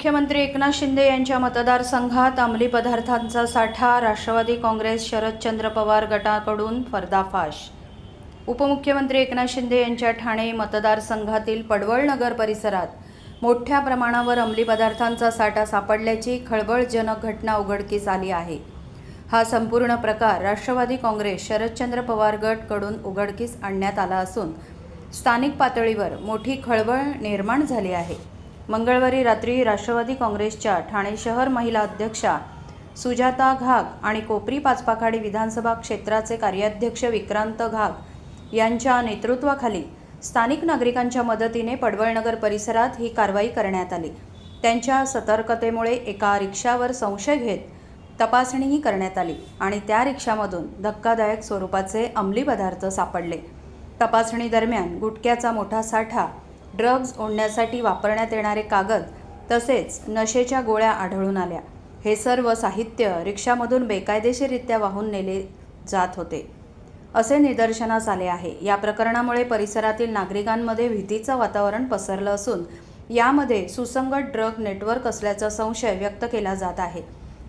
मुख्यमंत्री एकनाथ शिंदे यांच्या मतदारसंघात अंमली पदार्थांचा साठा राष्ट्रवादी काँग्रेस शरदचंद्र पवार गटाकडून पर्दाफाश. उपमुख्यमंत्री एकनाथ शिंदे यांच्या ठाणे मतदारसंघातील पडवळनगर परिसरात मोठ्या प्रमाणावर अंमली पदार्थांचा साठा सापडल्याची खळबळजनक घटना उघडकीस आली आहे. हा संपूर्ण प्रकार राष्ट्रवादी काँग्रेस शरदचंद्र पवार गटकडून उघडकीस आणण्यात आला असून स्थानिक पातळीवर मोठी खळबळ निर्माण झाली आहे. मंगळवारी रात्री राष्ट्रवादी काँग्रेसच्या ठाणे शहर महिला अध्यक्षा सुजाता घाग आणि कोपरी पाचपाखाडी विधानसभा क्षेत्राचे कार्याध्यक्ष विक्रांत घाग यांच्या नेतृत्वाखाली स्थानिक नागरिकांच्या मदतीने पडवळनगर परिसरात ही कारवाई करण्यात आली. त्यांच्या सतर्कतेमुळे एका रिक्षावर संशय घेत तपासणीही करण्यात आली आणि त्या रिक्षामधून धक्कादायक स्वरूपाचे अंमली पदार्थ सापडले. तपासणी दरम्यान गुटख्याचा मोठा साठा ड्रग्ज ओढण्यासाठी वापरण्यात येणारे कागद तसेच नशेच्या गोळ्या आढळून आल्या. हे सर्व साहित्य रिक्षामधून बेकायदेशीररित्या वाहून नेले जात होते. असे निदर्शनास आले आहे. या प्रकरणामुळे परिसरातील नागरिकांमध्ये भीतीचं वातावरण पसरलं असून यामध्ये सुसंगत ड्रग नेटवर्क असल्याचा संशय व्यक्त केला जात आहे.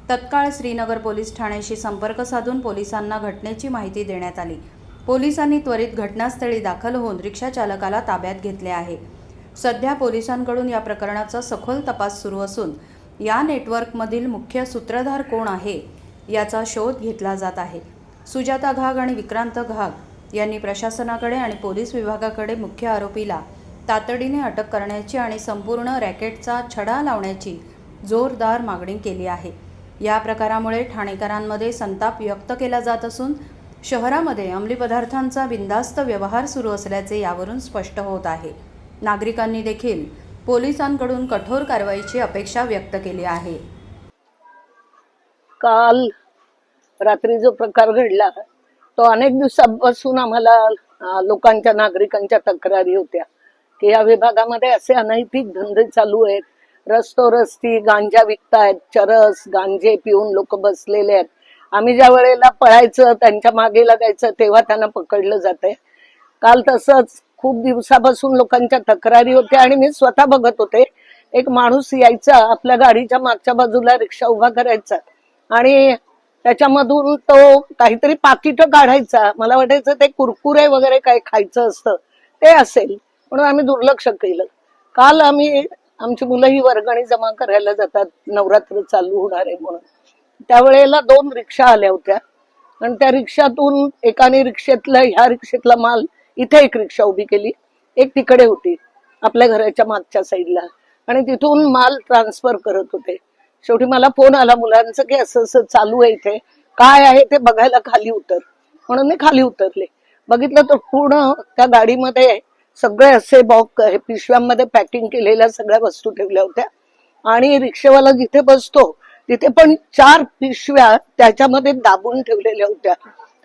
तत्काळ श्रीनगर पोलीस ठाण्याशी संपर्क साधून पोलिसांना घटनेची माहिती देण्यात आली. पोलिसांनी त्वरित घटनास्थळी दाखल होऊन रिक्षा चालकाला ताब्यात घेतले आहे. सध्या पोलिसांकडून या प्रकरणाचा सखोल तपास सुरू असून या नेटवर्कमधील मुख्य सूत्रधार कोण आहे याचा शोध घेतला जात आहे. सुजाता घाग आणि विक्रांत घाग यांनी प्रशासनाकडे आणि पोलीस विभागाकडे मुख्य आरोपीला तातडीने अटक करण्याची आणि संपूर्ण रॅकेटचा छडा लावण्याची जोरदार मागणी केली आहे. या प्रकारामुळे ठाणेकरांमध्ये संताप व्यक्त केला जात असून शहरामध्ये अंमली पदार्थांचा बिंदास्त व्यवहार सुरू असल्याचे यावरून स्पष्ट होत आहे. नागरिकांनी देखील पोलिसांकडून कठोर कारवाईची अपेक्षा व्यक्त केली आहे. काल रात्री जो प्रकार घडला तो अनेक दिवसापासून आम्हाला लोकांच्या नागरिकांच्या तक्रारी होत्या. की या विभागामध्ये असे अनैतिक धंदे चालू आहेत. रस्तो रस्ती गांजा विकतायत चरस गांजे पिऊन लोक बसलेले आहेत. आम्ही ज्या वेळेला पळायचं त्यांच्या मागे लागायचं तेव्हा त्यांना पकडलं जातंय. काल तसंच खूप दिवसापासून लोकांच्या तक्रारी होत्या आणि मी स्वतः बघत होते. एक माणूस यायचा आपल्या गाडीच्या मागच्या बाजूला रिक्षा उभा करायचा आणि त्याच्यामधून तो काहीतरी पाकिट काढायचा. मला वाटायचं ते कुरकुरे वगैरे काय खायचं असतं ते असेल. म्हणून आम्ही दुर्लक्ष केलं. काल आम्ही आमची मुलं ही वर्गणी जमा करायला जातात नवरात्र चालू होणार आहे म्हणून. त्यावेळेला दोन रिक्षा आल्या होत्या. आणि त्या रिक्षातून एकाने रिक्षेतला ह्या रिक्षेतला माल इथे एक रिक्षा उभी केली. एक तिकडे होती आपल्या घराच्या मागच्या साईडला. आणि तिथून माल ट्रान्सफर करत होते. शेवटी मला फोन आला मुलांचं की असं असं चालू आहे इथे. काय आहे ते बघायला खाली उतर. म्हणून मी खाली उतरले. बघितलं तर पूर्ण त्या गाडीमध्ये सगळे असे बॉक पिशव्यांमध्ये पॅकिंग केलेल्या सगळ्या वस्तू ठेवल्या होत्या. आणि रिक्षेवाला जिथे बसतो तिथे पण चार पिशव्या त्याच्यामध्ये दाबून ठेवलेल्या होत्या.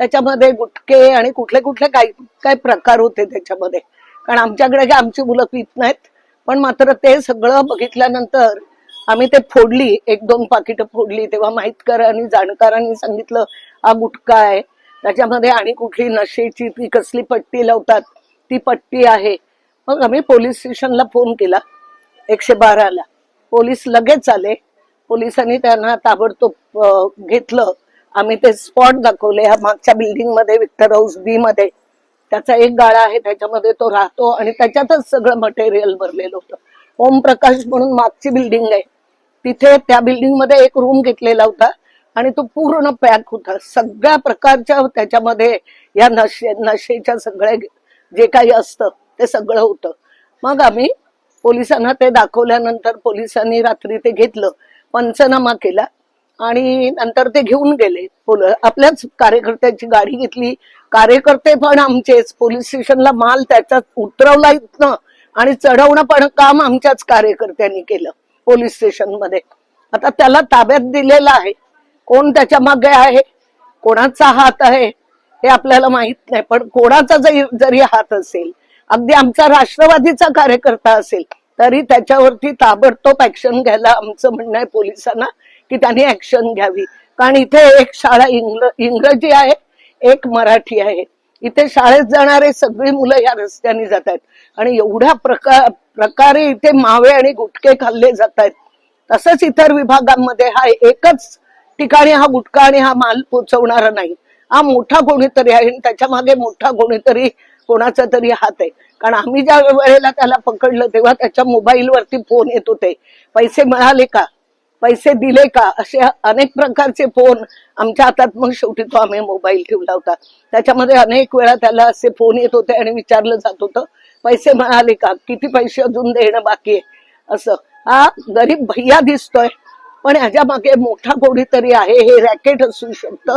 त्याच्यामध्ये गुटके आणि कुठले कुठले काही काय प्रकार होते त्याच्यामध्ये. कारण आमच्याकडे काय आमची मुलं पित नाहीत पण मात्र ते सगळं बघितल्यानंतर आम्ही ते फोडली एक दोन पाकिटं फोडली तेव्हा माहितकर आणि जाणकारांनी सांगितलं हा गुटखा आहे. त्याच्यामध्ये आणि कुठली नशेची ती कसली पट्टी लावतात ती पट्टी आहे. मग आम्ही पोलीस स्टेशनला फोन केला. एकशे बाराला. पोलीस लगेच आले. पोलिसांनी त्यांना ताबडतोब घेतलं. आम्ही ते स्पॉट दाखवले ह्या मागच्या बिल्डिंगमध्ये विक्टर हाऊस बी मध्ये. त्याचा एक गाळा आहे त्याच्यामध्ये तो राहतो आणि त्याच्यातच सगळं मटेरियल भरलेलं होतं. ओम प्रकाश म्हणून मागची बिल्डिंग आहे. तिथे त्या बिल्डिंगमध्ये एक रूम घेतलेला होता आणि तो पूर्ण पॅक होता. सगळ्या प्रकारच्या त्याच्यामध्ये या नशे नशेच्या सगळ्या जे काही असतं ते सगळं होतं. मग आम्ही पोलिसांना ते दाखवल्यानंतर पोलिसांनी रात्री ते घेतलं. पंचनामा केला आणि नंतर ते घेऊन गेले. फुलं आपल्याच कार्यकर्त्याची गाडी घेतली. कार्यकर्ते पण आमचेच. पोलीस स्टेशनला माल त्याच्यात उतरवला इथनं आणि चढवणं पण काम आमच्याच कार्यकर्त्यांनी केलं पोलीस स्टेशनमध्ये आता त्याला ताब्यात दिलेलं आहे. कोण त्याच्यामागे आहे? कोणाचा हात आहे? हे आपल्याला माहीत नाही. पण कोणाचा जरी जरी हात असेल अगदी आमचा राष्ट्रवादीचा कार्यकर्ता असेल तरी त्याच्यावरती ताबडतोब ऍक्शन घ्यायला आमचं म्हणणं आहे पोलिसांना की त्यांनी ऍक्शन घ्यावी. कारण इथे एक शाळा इंग्रजी आहे एक मराठी आहे. इथे शाळेत जाणारे सगळी मुलं या रस्त्याने जात आहेत. आणि एवढ्या प्रकार प्रकारे इथे मावे आणि गुटके खाल्ले जात आहेत. तसंच इतर विभागांमध्ये हा एकच ठिकाणी हा गुटखा आणि हा माल पोचवणारा नाही. हा मोठा कोणीतरी आहे आणि त्याच्यामागे मोठा कोणीतरी कोणाचा तरी हात आहे. कारण आम्ही ज्या वेळेला त्याला पकडलं तेव्हा त्याच्या मोबाईलवरती फोन येत होते. पैसे मिळाले का? पैसे दिले का? असे अनेक प्रकारचे फोन आमच्या हातात मग शेवटी तो आम्ही मोबाईल ठेवला होता. त्याच्यामध्ये अनेक वेळा त्याला असे फोन येत होते आणि विचारलं जात होतं पैसे मिळाले का? किती पैसे अजून देणं बाकी आहे? असं. हा गरीब भैया दिसतोय पण ह्याच्या मागे मोठा कोणीतरी आहे हे रॅकेट असू शकतं.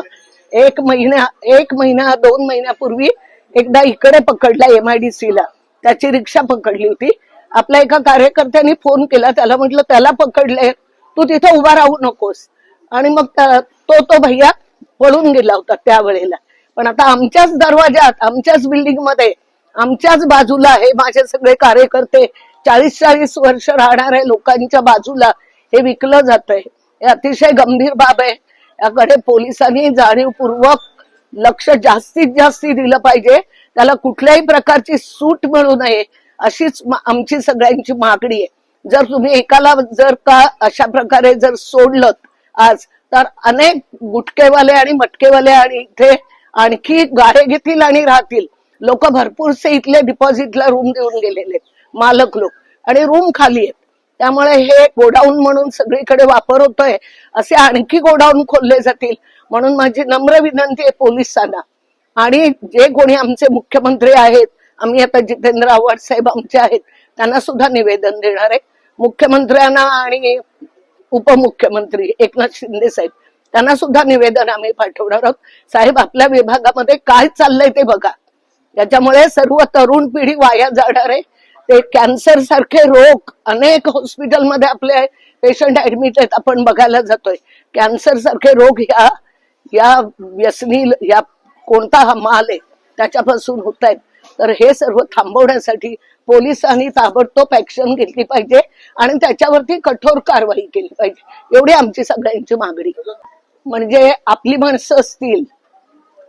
एक महिन्या एक महिना दोन महिन्यापूर्वी एकदा इकडे पकडला एमआयडीसी ला. त्याची रिक्षा पकडली होती. आपल्या एका कार्यकर्त्यांनी फोन केला. त्याला म्हटलं त्याला पकडले तू तिथं उभा राहू नकोस. आणि मग तो तो भैया पळून गेला होता त्यावेळेला पण आता आमच्याच दरवाजात आमच्याच बिल्डिंगमध्ये आमच्याच बाजूला हे माझे सगळे कार्यकर्ते चाळीस चाळीस वर्ष राहणाऱ्या लोकांच्या बाजूला हे विकलं जात आहे हे अतिशय गंभीर बाब आहे. याकडे पोलिसांनी जाणीवपूर्वक लक्ष जास्तीत जास्ती दिलं पाहिजे. त्याला कुठल्याही प्रकारची सूट मिळू नये अशीच आमची सगळ्यांची मागणी आहे. जर तुम्ही एकाला जर का अशा प्रकारे जर सोडलं आज तर अनेक गुटकेवाले आणि मटकेवाले आणि इथे आणखी गाडे घेतील आणि राहतील. लोक भरपूरसे इथले डिपॉझिटला रूम देऊन गेलेले आहेत, मालक लोक. आणि रूम खाली आहेत. त्यामुळे हे गोडाऊन म्हणून सगळीकडे वापर होतोय. असे आणखी गोडाऊन खोलले जातील. म्हणून माझी नम्र विनंती आहे पोलिसांना. आणि जे कोणी आमचे मुख्यमंत्री आहेत आम्ही आता जितेंद्र आव्हाड साहेब आमचे आहेत त्यांना सुद्धा निवेदन देणार आहे. मुख्यमंत्र्यांना आणि उपमुख्यमंत्री एकनाथ शिंदे साहेब त्यांना सुद्धा निवेदन आम्ही पाठवणार आहोत. साहेब आपल्या विभागामध्ये काय चाललंय ते बघा. त्याच्यामुळे सर्व तरुण पिढी वाया जाणार आहे. ते कॅन्सर सारखे रोग अनेक हॉस्पिटलमध्ये आपले पेशंट ऍडमिट आहेत आपण बघायला जातोय. कॅन्सर सारखे रोग ह्या या व्यसनी या कोणता हा माल आहे त्याच्यापासून होत आहेत तर हे सर्व थांबवण्यासाठी पोलिसांनी ताबडतोब ऍक्शन घेतली पाहिजे आणि त्याच्यावरती कठोर कारवाई केली पाहिजे. एवढी आमची सगळ्यांची मागणी. म्हणजे आपली माणसं असतील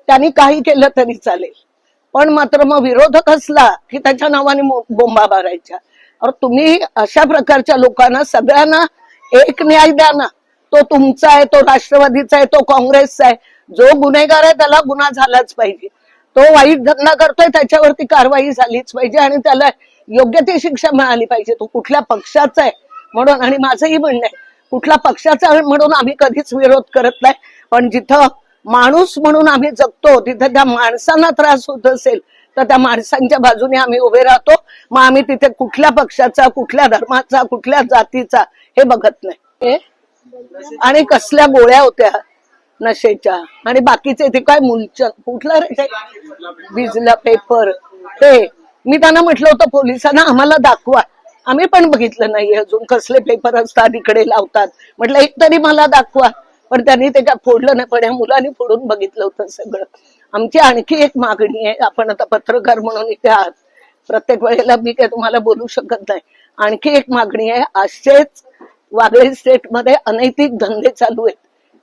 त्यांनी काही केलं तरी चालेल. पण मात्र मग विरोधक असला की त्याच्या नावाने बोंबा मारायच्या. तुम्ही अशा प्रकारच्या लोकांना सगळ्यांना एक न्याय द्या ना. तो तुमचा आहे तो राष्ट्रवादीचा आहे तो काँग्रेसचा आहे. जो गुन्हेगार आहे त्याला गुन्हा झालाच पाहिजे. तो वाईट धंदा करतोय त्याच्यावरती कारवाई झालीच पाहिजे आणि त्याला योग्य ती शिक्षा मिळाली पाहिजे. तो कुठल्या पक्षाचा आहे म्हणून आणि माझंही म्हणणं आहे कुठला पक्षाचा म्हणून आम्ही कधीच विरोध करत नाही. पण जिथं माणूस म्हणून आम्ही जगतो तिथं त्या माणसांना त्रास होत असेल तर त्या माणसांच्या बाजूने आम्ही उभे राहतो. मग आम्ही तिथे कुठल्या पक्षाचा कुठल्या धर्माचा कुठल्या जातीचा हे बघत नाही. हे? आणि कसल्या गोळ्या होत्या नशेच्या? आणि बाकीचे ते काय मुलच कुठला रे ते? भिजला पेपर ते मी त्यांना म्हटलं होतं पोलिसांना आम्हाला दाखवा. आम्ही पण बघितलं नाही अजून कसले पेपर असतात इकडे लावतात. म्हटलं एक तरी मला दाखवा. पण त्यांनी ते काय फोडलं नाही पण या मुलांनी फोडून बघितलं होतं सगळं. आमची आणखी एक मागणी आहे आपण आता पत्रकार म्हणून इथे आहात. प्रत्येक वेळेला मी काय तुम्हाला बोलू शकत नाही. आणखी एक मागणी आहे असेच वागळे स्टेटमध्ये अनैतिक धंदे चालू आहेत.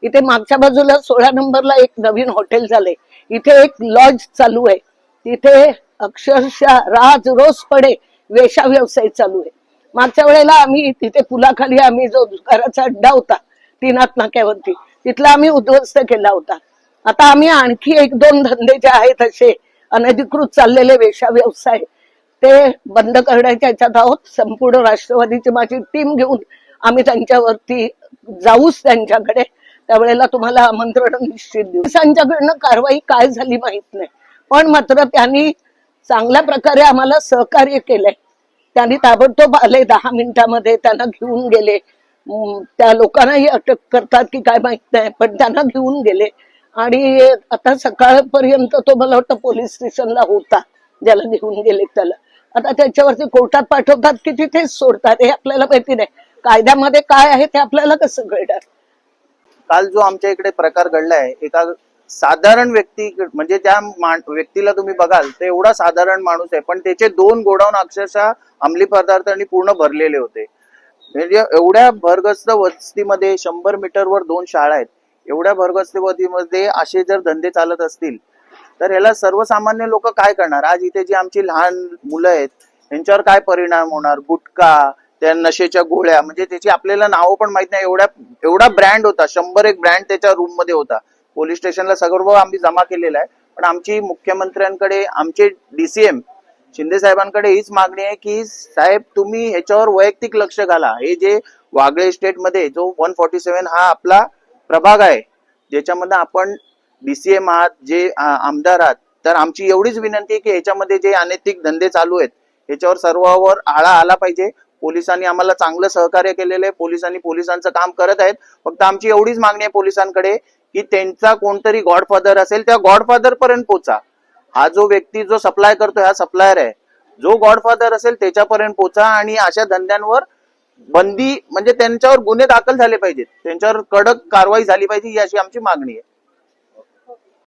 इथे मागच्या बाजूला सोळा नंबरला एक नवीन हॉटेल झाले इथे एक लॉज चालू आहे. तिथे अक्षरशः राज रोज पडे वेशा व्यवसाय चालू आहे. मागच्या वेळेला आम्ही तिथे पुलाखाली आम्ही जो दुकानाचा अड्डा होता तिनात नाक्यावरती तिथला आम्ही उद्ध्वस्त केला होता. आता आम्ही आणखी एक दोन धंदे जे आहेत असे अनधिकृत चाललेले वेशा व्यवसाय ते बंद करण्याच्या याच्यात आहोत. संपूर्ण राष्ट्रवादीची माझी टीम घेऊन आम्ही त्यांच्यावरती जाऊच त्यांच्याकडे. त्यावेळेला तुम्हाला आमंत्रण निश्चित देऊ. पोलिसांच्याकडनं कारवाई काय झाली माहीत नाही. पण मात्र त्यांनी चांगल्या प्रकारे आम्हाला सहकार्य केलंय. त्यांनी ताबडतोब आले दहा मिनिटामध्ये त्यांना घेऊन गेले. त्या लोकांनाही अटक करतात की काय माहीत नाही पण त्यांना घेऊन गेले. आणि आता सकाळपर्यंत तो मला वाटतं पोलीस स्टेशनला होता ज्याला घेऊन गेले त्याला. आता त्याच्यावरती कोर्टात पाठवतात की तिथेच सोडतात हे आपल्याला माहिती नाही. कायद्यामध्ये काय आहे ते आपल्याला कसं कळणार? काल जो आमच्या इकडे प्रकार घडलाय एका साधारण व्यक्ती म्हणजे त्या मा- व्यक्तीला तुम्ही बघाल तर एवढा साधारण माणूस आहे पण त्याचे दोन गोडाऊन अक्षरशः अंमली पदार्थांनी पूर्ण भरलेले होते. म्हणजे एवढ्या भरगस्त वस्तीमध्ये शंभर मीटरवर दोन शाळा आहेत एवढ्या भरगस्त वस्तीमध्ये असे जर धंदे चालत असतील तर ह्याला सर्वसामान्य लोक काय करणार? आज इथे जी आमची लहान मुलं आहेत यांच्यावर काय परिणाम होणार? गुटखा त्या नशेच्या गोळ्या म्हणजे त्याची आपल्याला नावं पण माहीत नाही. एवढ्या एवढा ब्रँड होता. शंभर एक ब्रँड त्याच्या रूममध्ये होता. पोलीस स्टेशनला सर्व आम्ही जमा केलेला आहे. पण आमची मुख्यमंत्र्यांकडे आमचे डीसीएम शिंदे साहेबांकडे हीच मागणी आहे की साहेब तुम्ही ह्याच्यावर वैयक्तिक लक्ष घाला. हे जे वागळे स्टेटमध्ये जो वन फॉर्टी सेव्हन हा आपला प्रभाग आहे ज्याच्यामध्ये आपण डीसीएम आहात जे आमदार आहात तर आमची एवढीच विनंती आहे की ह्याच्यामध्ये जे अनैतिक धंदे चालू आहेत ह्याच्यावर सर्वावर आळा आला पाहिजे. पोलिसांनी आम्हाला चांगलं सहकार्य केलेलं आहे. पोलिसांनी पोलिसांचं काम करत आहेत. फक्त आमची एवढीच मागणी आहे पोलिसांकडे की त्यांचा कोणतरी गॉडफादर असेल त्या गॉडफादर पर्यंत पोचा. हा जो व्यक्ती जो सप्लाय करतो हा सप्लायर आहे. जो गॉडफादर असेल त्याच्यापर्यंत पोचा आणि अशा धंद्यांवर बंदी म्हणजे त्यांच्यावर गुन्हे दाखल झाले पाहिजेत. त्यांच्यावर कडक कारवाई झाली पाहिजे ही अशी आमची मागणी आहे.